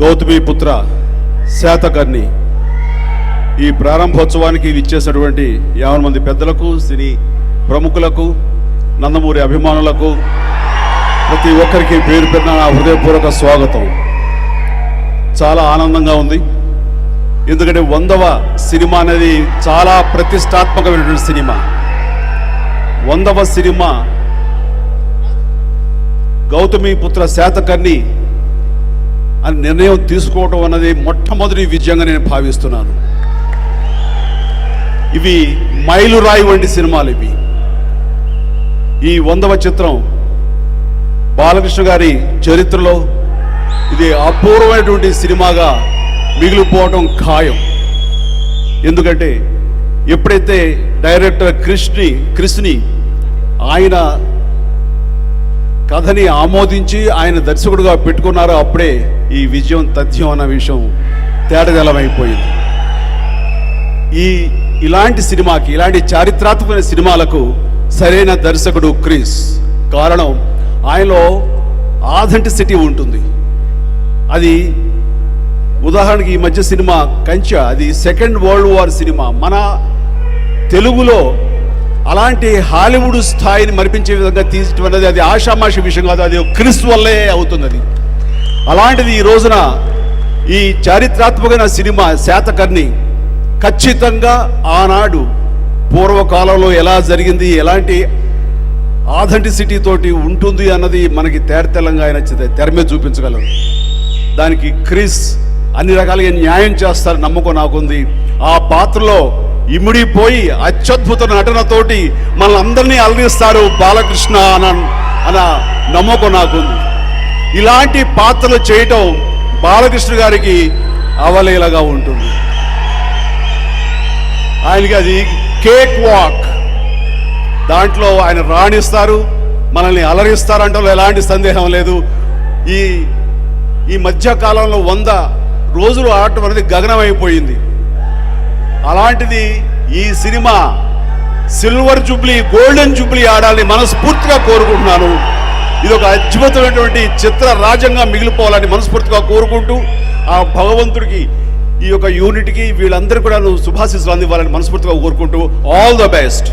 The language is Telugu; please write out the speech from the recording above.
గౌతమి పుత్ర శాతకర్ణి. ఈ ప్రారంభోత్సవానికి ఇచ్చేసినటువంటి యాభై మంది పెద్దలకు సినీ ప్రముఖులకు నందమూరి అభిమానులకు ప్రతి ఒక్కరికి పేరు పెట్టిన నా హృదయపూర్వక స్వాగతం. చాలా ఆనందంగా ఉంది. ఎందుకంటే వందవ సినిమా అనేది చాలా ప్రతిష్టాత్మకమైనటువంటి సినిమా. వందవ సినిమా గౌతమి పుత్ర శాతకర్ణి అని నిర్ణయం తీసుకోవడం అన్నది మొట్టమొదటి విజయంగా నేను భావిస్తున్నాను. ఇవి మైలురాయి వంటి సినిమాలు ఇవి. ఈ వందవ చిత్రం బాలకృష్ణ గారి చరిత్రలో ఇది అపూర్వమైనటువంటి సినిమాగా మిగిలిపోవటం ఖాయం. ఎందుకంటే ఎప్పుడైతే డైరెక్టర్ కృష్ణి కృష్ణి ఆయన కథని ఆమోదించి ఆయన దర్శకుడుగా పెట్టుకున్నారో అప్పుడే ఈ విజయం తథ్యం అన్న విషయం తేటతెల్లమైపోయింది ఈ ఇలాంటి సినిమాకి ఇలాంటి చారిత్రాత్మకమైన సినిమాలకు సరైన దర్శకుడు క్రిస్. కారణం ఆయనలో ఆథెంటిసిటీ ఉంటుంది. అది ఉదాహరణకి ఈ మధ్య సినిమా కంచె అది సెకండ్ వరల్డ్ వార్ సినిమా. మన తెలుగులో అలాంటి హాలీవుడ్ స్థాయిని మరిపించే విధంగా తీసటం అనేది అది ఆషామాషి విషయం కాదు అది క్రిస్ వల్లే అవుతుంది అది అలాంటిది ఈ రోజున ఈ చారిత్రాత్మకమైన సినిమా శాతకర్ణి ఖచ్చితంగా ఆనాడు పూర్వకాలంలో ఎలా జరిగింది ఎలాంటి ఆథెంటిసిటీ తోటి ఉంటుంది అన్నది మనకి తేరతెల్లంగా ఆయన చే- తెర మీద చూపించగలరు. దానికి క్రిస్ అన్ని రకాలుగా న్యాయం చేస్తారు నమ్మకం నాకుంది. ఆ పాత్రలో ఇమిడిపోయి అత్యద్భుత నటనతోటి మనందరినీ అందరినీ అలరిస్తారు బాలకృష్ణ అన అన్న నమ్మకం నాకుంది ఇలాంటి పాత్రలు చేయటం బాలకృష్ణ గారికి అవలేలగా ఉంటుంది. ఆయనకి అది కేక్ వాక్. దాంట్లో ఆయన రాణిస్తారు మనల్ని అలరిస్తారంటే ఎలాంటి సందేహం లేదు. ఈ ఈ మధ్యకాలంలో వంద రోజులు ఆడటం అనేది గగనమైపోయింది. అలాంటిది ఈ cinema silver jubilee golden jubilee ఆడాలని మనస్ఫూర్తిగా కోరుకుంటున్నాను. ఇది ఒక అద్భుతమైనటువంటి చిత్ర రాజ్యంగా మిగిలిపోవాలని మనస్ఫూర్తిగా కోరుకుంటూ ఆ భగవంతుడికి ఈ యొక్క యూనిట్కి వీళ్ళందరూ కూడా శుభాశీస్సులు అందివ్వాలని మనస్ఫూర్తిగా కోరుకుంటూ ఆల్ ద బెస్ట్.